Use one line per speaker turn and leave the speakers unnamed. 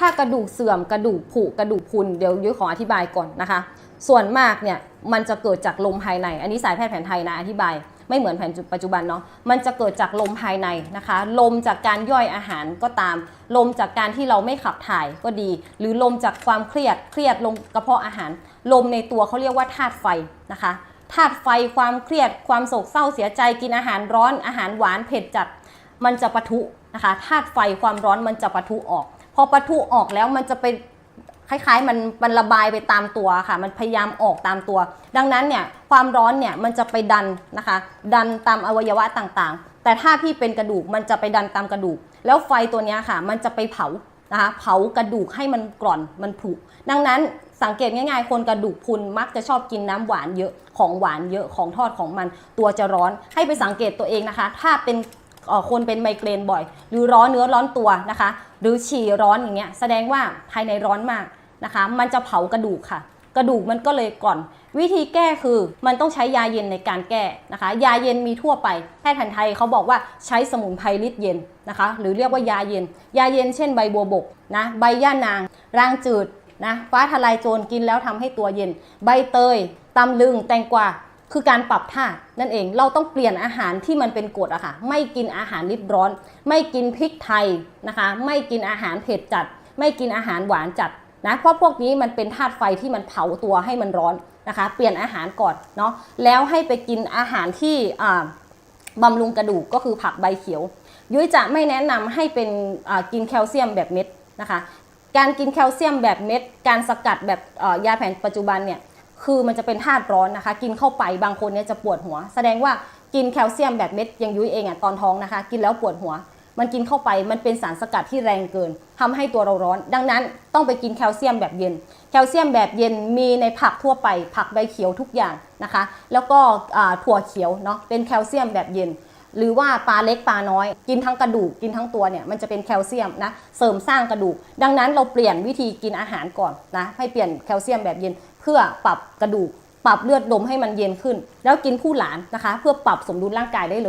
ถ้ากระดูกเสื่อมกระดูกผุกระดูกพุนเดี๋ยวยุ้ยขออธิบายก่อนนะคะ ส่วนมากเนี่ยมันจะเกิดจากลมภายใน อันนี้สายแพทย์แผนไทยนะอธิบายไม่เหมือนแผนปัจจุบันเนาะมันจะเกิดจากลมภายในนะคะ ลมจากการย่อยอาหารก็ตาม ลมจากการที่เราไม่ขับถ่ายก็ดี หรือลมจากความเครียดเครียดลงกระเพาะอาหาร ลมในตัวเขาเรียกว่าธาตุไฟนะคะธาตุไฟความเครียดความโศกเศร้าเสียใจกินอาหารร้อนอาหารหวานเผ็ดจัด มันจะปะทุนะคะธาตุไฟความร้อนมันจะปะทุออก อปะทุออกแล้วมันจะไปคล้ายๆมันมันระบายไปตามตัวค่ะ มันพยายามออกตามตัว ดังนั้นเนี่ยความร้อนเนี่ยมันจะไปดันนะคะ ดันตามอวัยวะต่างๆ แต่ถ้าพี่เป็นกระดูกมันจะไปดันตามกระดูก แล้วไฟตัวนี้ค่ะ มันจะไปเผานะคะเผากระดูกให้มันกร่อนมันผุ ดังนั้นสังเกตง่ายๆ คนกระดูกพุนมักจะชอบกินน้ำหวานเยอะของหวานเยอะของทอดของมันตัวจะร้อนให้ไปสังเกตตัวเองนะคะ ถ้าเป็น คนเป็นไมเกรนบ่อย หรือร้อนเนื้อร้อนตัวนะคะ หรือฉี่ร้อนอย่างเงี้ยแสดงว่าภายในร้อนมากนะคะ มันจะเผากระดูกค่ะ กระดูกมันก็เลยก่อน วิธีแก้คือมันต้องใช้ยาเย็นในการแก้นะคะ ยาเย็นมีทั่วไปแพทย์แผนไทยเขาบอกว่าใช้สมุนไพรลิดเย็นนะคะ หรือเรียกว่ายาเย็น ยาเย็นเช่นใบบัวบกนะใบย่านาง รางจืดนะฟ้าทลายโจรกินแล้วทำให้ตัวเย็น ใบเตยตำลึงแตงกวา คือการปรับธาตุนั่นเองเราต้องเปลี่ยนอาหารที่มันเป็นกรดอะค่ะ ไม่กินอาหารริดร้อน ไม่กินพริกไทยนะคะ ไม่กินอาหารเผ็ดจัด ไม่กินอาหารหวานจัดนะเพราะพวกนี้มันเป็นธาตุไฟที่มันเผาตัวให้มันร้อนนะคะ เปลี่ยนอาหารก่อนเนาะแล้วให้ไปกินอาหารที่บำรุงกระดูกก็คือผักใบเขียว ยุ้ยจะไม่แนะนำให้เป็นกินแคลเซียมแบบเม็ดนะคะ การกินแคลเซียมแบบเม็ด การสกัดแบบยาแผนปัจจุบันเนี่ย คือมันจะเป็นธาตุร้อนนะคะ กินเข้าไปบางคนเนี่ยจะปวดหัว แสดงว่ากินแคลเซียมแบบเม็ดยังยุ้ยเองอะตอนท้องนะคะ กินแล้วปวดหัว มันกินเข้าไปมันเป็นสารสกัดที่แรงเกินทำให้ตัวเราร้อน ดังนั้นต้องไปกินแคลเซียมแบบเย็น แคลเซียมแบบเย็นมีในผักทั่วไป ผักใบเขียวทุกอย่างนะคะ แล้วก็ถั่วเขียวเนาะเป็นแคลเซียมแบบเย็น หรือว่าปลาเล็กปลาน้อย กินทั้งกระดูกกินทั้งตัวเนี่ยมันจะเป็นแคลเซียมนะเสริมสร้างกระดูก ดังนั้นเราเปลี่ยนวิธีกินอาหารก่อนนะให้เปลี่ยนแคลเซียมแบบเย็น เพื่อปรับกระดูก ปรับเลือดลมให้มันเย็นขึ้น แล้วกินผู้หลานนะคะ เพื่อปรับสมดุลร่างกายได้เลย